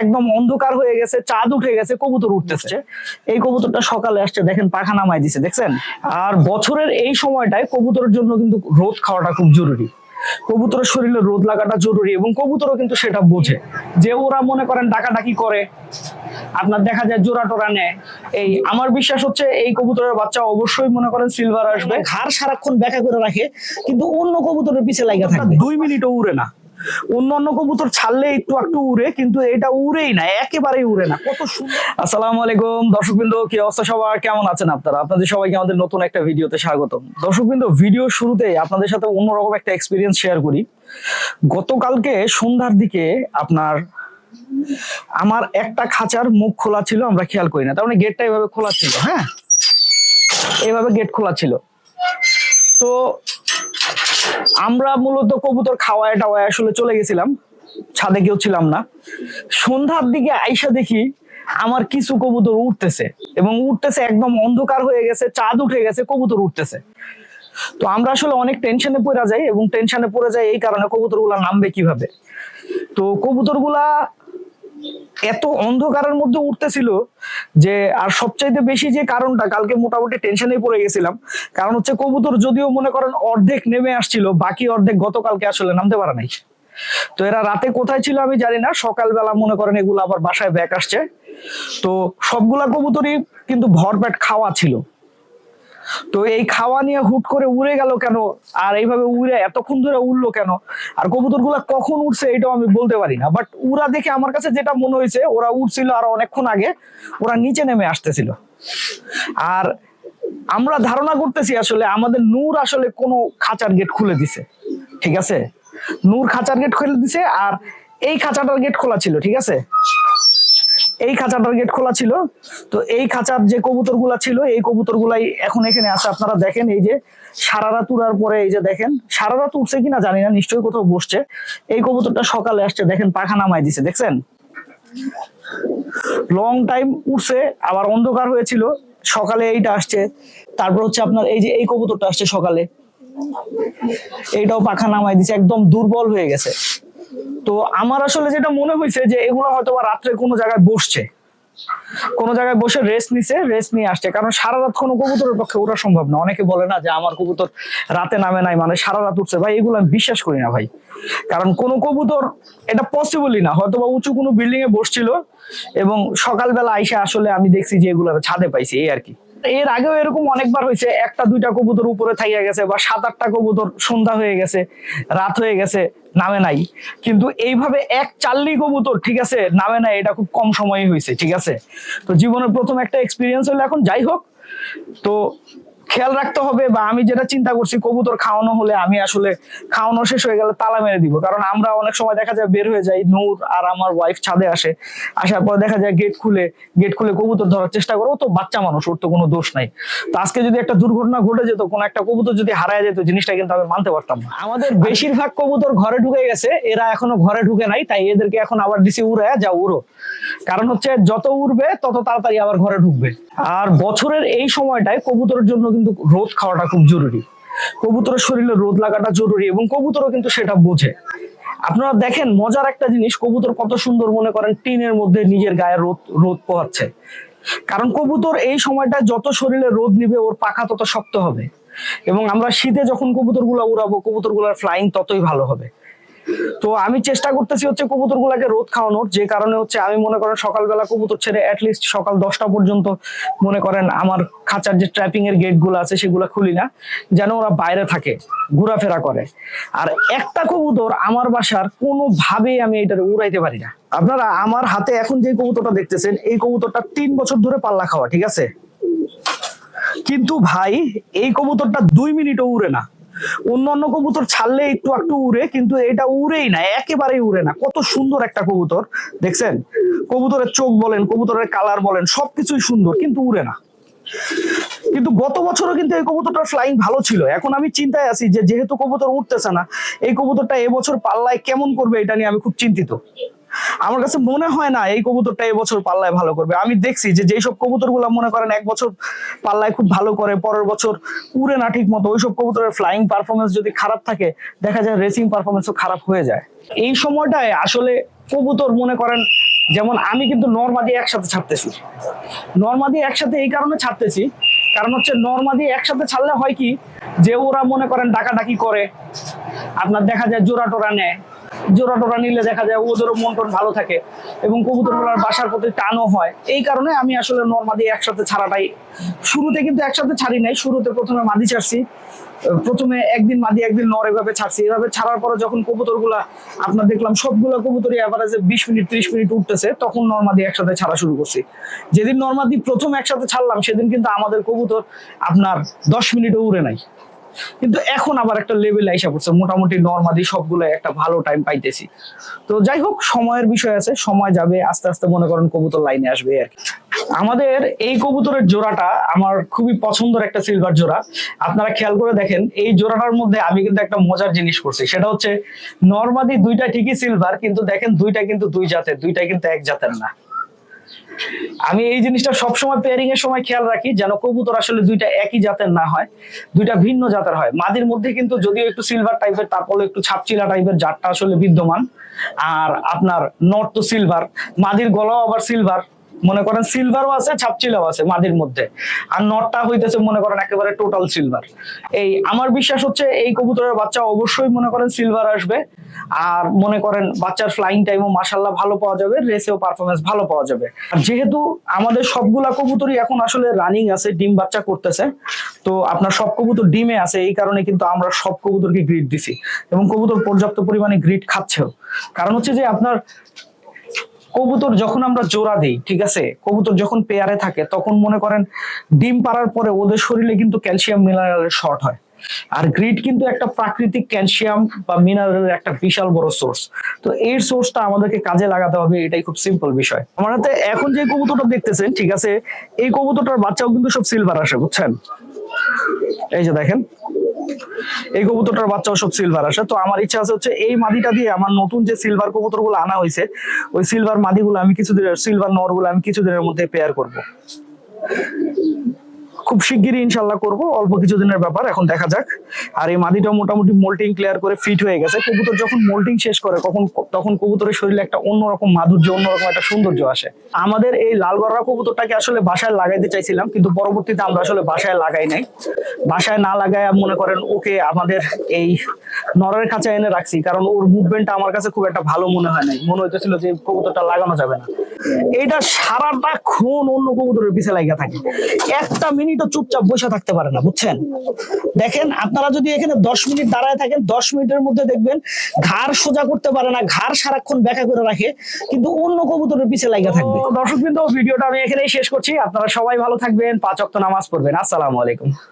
একদম অন্ধকার হয়ে গেছে চাঁদ উঠে গেছে কবুতর উঠতেছে। এই কবুতরটা সকালে আসছে দেখেন পাখা নামাই দিছে দেখছেন? আর বছরের এই সময়টায় কবুতরের জন্য কিন্তু রোদ খাওয়াটা খুব জরুরি। কবুতরের শরীরে রোদ লাগাটা জরুরি এবং কবুতরও কিন্তু সেটা বোঝে। যে ওরা মনে করেন ডাকাডাকি করে আপনার দেখা যায় জোড়া টোরা নেয়। এই আমার বিশ্বাস হচ্ছে এই কবুতরের বাচ্চা অবশ্যই মনে করেন সিলভার আসবে ঘাড় সারাক্ষণ ব্যাকা করে রাখে কিন্তু অন্য কবুতরের পিছে লাগা থাকে দুই মিনিটও উড়ে না। অন্য অন্য কবুতর ছাড়লে একটু একটু উড়ে, কিন্তু এটা উড়েই না, একেবারেই উড়ে না। কত সুন্দর। আসসালামু আলাইকুম, দর্শকবৃন্দ, কি অবস্থা সবার? কেমন আছেন আপনারা? আপনাদের সবাইকে আমাদের নতুন একটা ভিডিওতে স্বাগতম। দর্শকবৃন্দ, ভিডিও শুরুতেই আপনাদের সাথে অন্যরকম একটা এক্সপিরিয়েন্স শেয়ার করি। গতকালকে সন্ধ্যার দিকে আপনার, আমার একটা খাঁচার মুখ খোলা ছিল, আমরা খেয়াল করি না। তার মানে গেটটা এভাবে খোলা ছিল হ্যাঁ? এইভাবে গেট খোলা ছিল। তো আমরা মূলত কবুতর খাওয়ায় টাওয়ায় আসলে চলে গেছিলাম। ছাদে কেউ ছিলাম না। সন্ধ্যার দিকে আইসা দেখি আমার কিছু কবুতর উঠতেছে এবং উঠতেছে একদম অন্ধকার হয়ে গেছে, চাঁদ উঠে গেছে, কবুতর উঠতেছে। তো আমরা আসলে অনেক টেনশনে পড়ে যাই এবং টেনশনে পড়ে যাই এই কারণে কবুতরগুলা নামবে কীভাবে। তো কবুতরগুলা এত অন্ধকারের মধ্যে উঠতেছিল যে, আর সবচাইতে বেশি যে কারণটা, কালকে মোটামুটি টেনশনে পড়ে গেছিলাম। কারণ হচ্ছে কবুতর যদিও মনে করেন অর্ধেক নেমে আসছিল, বাকি অর্ধেক গতকালকে আসলে নামতে পারে নাই। তো এরা রাতে কোথায় ছিল আমি জানি না, সকালবেলা মনে করেন এগুলো আবার বাসায় ব্যাক আসছে। তো সবগুলা কবুতরই কিন্তু ভরপেট খাওয়া ছিল। তো এই খাওয়া নিয়ে হুট করে উড়ে গেল কেন? আর এইভাবে উড়ে এতক্ষণ ধরে উড়লো কেন? আর কবুতরগুলা কখন উঠছে এটাও আমি বলতে পারি না। বাট উড়া দেখে আমার কাছে যেটা মনে হয়েছে, ওরা উঠছিল আর অনেকক্ষণ আগে, ওরা নিচে নেমে আসতেছিল। আর আমরা ধারণা করতেছি আসলে আমাদের নূর আসলে কোনো খাঁচার গেট খুলে দিছে। ঠিক আছে? নূর খাঁচার গেট খুলে দিছে আর এই খাঁচাটার গেট খোলা ছিল, ঠিক আছে? এই খাঁচাটার গেট খোলা ছিল। তো এই খাঁচার যে কবুতর ছিল, এই কবুতর এখন এখানে আছে। আপনারা দেখেন এই যে সারা রাত উড়ার পরে এই যে দেখেন সারা রাত উঠছে কিনা জানি না, নিশ্চয়ই কোথাও বসছে। এই কবুতরটা সকালে আসছে, দেখেন পাখা নামাই দিছে, দেখছেন? লং টাইম উঠছে আবার অন্ধকার হয়েছিল, সকালে এইটা আসছে। তারপর হচ্ছে আপনার এই যে এই কবুতরটা আসছে সকালে। এইটাও পাখা নামাই দিছে, একদম দুর্বল হয়ে গেছে। তো আমার আসলে যেটা মনে হয়েছে যে এগুলো হয়তো বা রাত্রে কোনো জায়গায় বসছে। কোনো জায়গায় বসে রেস্ট নিছে রেস্ট নিয়ে আসছে। কারণ সারা রাত কোনো কবুতরের পক্ষে ওঠা সম্ভব না। অনেকে বলে না যে আমার কবুতর রাতে নামে নাই মানে সারা রাত উঠছে। ভাই, এগুলো আমি বিশ্বাস করি না ভাই। কারণ কোনো কবুতর এটা পসিবলই না। হয়তো বা উঁচু কোনো বিল্ডিং এ বসছিল এবং সকালবেলা আইসে আসলে আমি দেখছি যে এগুলো ছাদে পাইছি, এই আর কি। এর আগেও এরকম অনেকবার হয়েছে, একটা দুইটা কবুতর উপরে থাইয়া গেছে বা সাত আটটা কবুতর সন্ধ্যা হয়ে গেছে, রাত হয়ে গেছে, নামে নাই। কিন্তু এইভাবে এক চাল্লি কবুতর, ঠিক আছে, নামে নাই, এটা খুব কম সময়ে হয়েছে, ঠিক আছে? তো জীবনের প্রথম একটা এক্সপিরিয়েন্স হলো এখন, যাই হোক। তো খেয়াল রাখতে হবে বা আমি যেটা চিন্তা করছি, কবুতর খাওয়ানো হলে আমি আসলে খাওয়ানো শেষ হয়ে গেলে তালা মেরে দিব। কারণ আমরা অনেক সময় দেখা যায় বের হয়ে যাই, নূর আর আমার ওয়াইফ ছাদে আসে, আসার পর দেখা যায় গেট খুলে গেট খুলে কবুতর ধরার চেষ্টা করো। তো বাচ্চা মানুষ, ওর তো কোনো দোষ নাই। তো আজকে যদি একটা দুর্ঘটনা ঘটে যেত, কোনো একটা কবুতর যদি হারায় যেত, জিনিসটা কিন্তু আমি মানতে পারতাম না। আমাদের বেশিরভাগ কবুতর ঘরে ঢুকে গেছে, এরা এখনও ঘরে ঢুকে নাই, তাই এদেরকে এখন আবার দিছি উড়ে যা উড়ো। কারণ হচ্ছে যত উড়বে, তত তাড়াতাড়ি আবার ঘরে ঢুকবে। আর বছরের এই সময়টায় কবুতরের জন্য কিন্তু রোদ খাওয়াটা খুব জরুরি। কবুতরের শরীরে রোদ লাগাটা জরুরি এবং কবুতরও কিন্তু সেটা বোঝে। আপনারা দেখেন, মজার একটা জিনিস, কবুতর কত সুন্দর মনে করেন টিনের মধ্যে নিজের গায়ে রোদ রোদ পোহাচ্ছে। কারণ কবুতর এই সময়টা যত শরীরে রোদ নিবে, ওর পাখা তত শক্ত হবে। এবং আমরা শীতে যখন কবুতরগুলা উড়াবো কবুতরগুলার ফ্লাইং ততই ভালো হবে। তো আমি চেষ্টা করতেছি হচ্ছে কবুতর গুলাকে রোদ খাওয়ানোর, যে কারণে হচ্ছে আমি মনে করেন সকালবেলা কবুতর ছেড়ে অ্যাটলিস্ট সকাল দশটা পর্যন্ত মনে করেন আমার খাঁচার যে ট্র্যাপিং এর গেটগুলো আছে সেগুলো খুলি না, যেন ওরা বাইরে থাকে, ঘোরাফেরা করে। আর একটা কবুতর আমার বাসার কোনোভাবেই আমি এটা উড়াইতে পারি না। আপনারা আমার হাতে এখন যে কবুতরটা দেখতেছেন, এই কবুতরটা তিন বছর ধরে পাল্লা খাওয়া, ঠিক আছে? কিন্তু ভাই, এই কবুতরটা দুই মিনিটও উড়ে না। অন্য অন্য কবুতর ছাড়লে একটু একটু উড়ে, কিন্তু এটা উড়েই না, একেবারেই উড়ে না। কত সুন্দর একটা কবুতর, দেখছেন? কবুতরের চোখ বলেন, কবুতরের কালার বলেন, সবকিছুই সুন্দর, কিন্তু উড়ে না। কিন্তু গত বছরও কিন্তু এই কবুতরটার ফ্লাইং ভালো ছিল। এখন আমি চিন্তায় আছি যে যেহেতু কবুতর উঠতেছে না, এই কবুতরটা এবছর পাল্লায় কেমন করবে এটা নিয়ে আমি খুব চিন্তিত। আমার কাছে মনে হয় না এই কবুতরটা এবছর পাল্লায় ভালো করবে। আমি দেখছি যে যেই সব কবুতরগুলা মনে করেন এক বছর পাল্লায় খুব ভালো করে, পরের বছর উড়ে না ঠিক মতো, ওইসব কবুতরের ফ্লাইং পারফরমেন্স যদি খারাপ থাকে, দেখা যায় রেসিং পারফরমেন্সও খারাপ হয়ে যায়। এই সময়টায় আসলে কবুতর মনে করেন, যেমন আমি কিন্তু নর্মাদি একসাথে ছাড়তেছি। নর্মাদি একসাথে এই কারণে ছাড়তেছি, কারণ হচ্ছে নর্মাদি একসাথে ছাড়লে হয় কি, যে ওরা মনে করেন ডাকাডাকি করে, আপনার দেখা যায় জোড়া টোরা নেয়। জোড়া টোরা নিলে দেখা যায় ওদেরও মন টন ভালো থাকে এবং কবুতরগুলোর বাসার প্রতি টানও হয়। এই কারণে আমি আসলে নর্মাদি একসাথে ছাড়াটাই শুরুতে কিন্তু একসাথে ছাড়ি নাই, শুরুতে প্রথমে মাদি ছাড়ছি। প্রথমে একদিন মাদি, একদিন নর এভাবে ছাড়ছি। এভাবে ছাড়ার পরে যখন কবুতরগুলা আপনার দেখলাম সবগুলো কবুতরই অ্যাভারেজে বিশ মিনিট, ত্রিশ মিনিট উঠতেছে, তখন নর্মাদি একসাথে ছাড়া শুরু করছি। যেদিন নর্মাদি প্রথম একসাথে ছাড়লাম, সেদিন কিন্তু আমাদের কবুতর আপনার দশ মিনিটও উড়ে নাই। কিন্তু এখন আবার একটা লেভেল আইসা পড়ছে। মোটামুটি নর্মাদি সবগুলো একটা ভালো টাইম পাইতেছি। তো যাই হোক, সময়ের বিষয় আছে, সময় যাবে, আস্তে আস্তে মনে করেন কবুতর লাইনে আসবে আর আমাদের এই কবুতরের জোড়াটা আমার খুবই পছন্দের একটা সিলভার জোড়া। আপনারা খেয়াল করে দেখেন, এই জোড়াটার মধ্যে আমি কিন্তু একটা মজার জিনিস করছি। সেটা হচ্ছে নর্মাদি দুইটা ঠিকই সিলভার কিন্তু দেখেন দুইটা কিন্তু দুই জাতের, দুইটা কিন্তু এক জাতের না। আমি এই জিনিসটা সবসময় পেয়ারিং এর সময় খেয়াল রাখি যেন কবুতর আসলে দুইটা একই জাতের না হয়, দুইটা ভিন্ন জাতের হয়। মাদির মধ্যে কিন্তু যদিও একটু সিলভার টাইপের তারপরে একটু ছাপচিলা টাইপের জাতটা আসলে বিদ্যমান। আর আপনার নর্থ তো সিলভার মাদির গলাও আবার সিলভার মনে করেন সিলভারও আছে, ছাপচিলাও আছে মাদির মধ্যে। আর নটটা হইতেছে মনে করেন একেবারে টোটাল সিলভার এই আমার বিশ্বাস হচ্ছে এই কবুতরের বাচ্চা অবশ্যই মনে করেন সিলভার আসবে। আর মনে করেন বাচ্চার ফ্লাইং টাইমও মাসাল্লাহ ভালো পাওয়া যাবে রেসেও পারফরমেন্স ভালো পাওয়া যাবে। আর যেহেতু আমাদের সবগুলা কবুতরই এখন আসলে রানিং আছে, ডিম বাচ্চা করতেছে, তো আপনার সব কবুতর ডিমে আছে, এই কারণে কিন্তু আমরা সব কবুতরকে গ্রিড দিছি। এবং কবুতর পর্যাপ্ত পরিমাণে গ্রিড খাচ্ছেও। কারণ হচ্ছে যে আপনার কবুতর যখন আমরা জোড়া দিই, ঠিক আছে? কবুতর যখন পেয়ারে থাকে, তখন মনে করেন ডিম পাড়ার পরে ওদের শরীরে কিন্তু ক্যালসিয়াম মিনারেলের শর্ট হয়। আর গ্রিড কিন্তু একটা প্রাকৃতিক ক্যালসিয়াম বা মিনারেলের একটা বিশাল বড় সোর্স তো এই সোর্সটা আমাদেরকে কাজে লাগাতে হবে, এটাই খুব সিম্পল বিষয়। আমার হাতে এখন যে কবুতরটা দেখতেছেন, ঠিক আছে? এই কবুতরটার বাচ্চাও কিন্তু সব সিলভার আসে, বুঝছেন? এই যে দেখেন এই কবুতরটার বাচ্চাও সব সিলভার আসে। তো আমার ইচ্ছা আছে হচ্ছে এই মাদিটা দিয়ে আমার নতুন যে সিলভার কবুতরগুলো আনা হয়েছে, ওই সিলভার মাদিগুলো আমি কিছুদিনের সিলভার নরগুলো আমি কিছুদিনের মধ্যে পেয়ার করব। খুব শিগগিরই ইনশাল্লাহ করব। অল্প কিছু দিনের ব্যাপার, এখন দেখা যাক। আর এই মাদিটা মোটামুটি মোল্টিং ক্লিয়ার করে ফিট হয়ে গেছে। কবুতর যখন মোল্টিং শেষ করে, কখন তখন কবুতরের শরীরে একটা অন্যরকম মাধুর্য, অন্যরকম একটা সৌন্দর্য আসে। আমাদের এই লাল গররা কবুতরটাকে আসলে বাসায় লাগাইতে চাইছিলাম, কিন্তু পরবর্তীতে আমরা আসলে বাসায় লাগাই নাই। বাসায় না লাগায় মনে করেন ওকে আমাদের এই নরের কাছে এনে রাখছি, কারণ ওর মুভমেন্টটা আমার কাছে খুব একটা ভালো মনে হয় নাই। মনে হইতেছিল যে কবুতরটা লাগানো যাবে না। এইটা সারাটা খুন অন্য কবুতরের পিছে লাগিয়া থাকে। একটা মিনিটও চুপচাপ বসে থাকতে পারে না, বুঝছেন? দেখেন, আপনারা যদি এখানে দশ মিনিট দাঁড়ায় থাকেন, দশ মিনিটের মধ্যে দেখবেন ঘাড় সোজা করতে পারে না, ঘাড় সারাক্ষণ ব্যাকা করে রাখে, কিন্তু অন্য কবুতরের পিছে লাগিয়া থাকবে। দর্শক ভিডিওটা আমি এখানেই শেষ করছি। আপনারা সবাই ভালো থাকবেন, পাঁচ অক্ত নামাজ পড়বেন। আসসালামু আলাইকুম।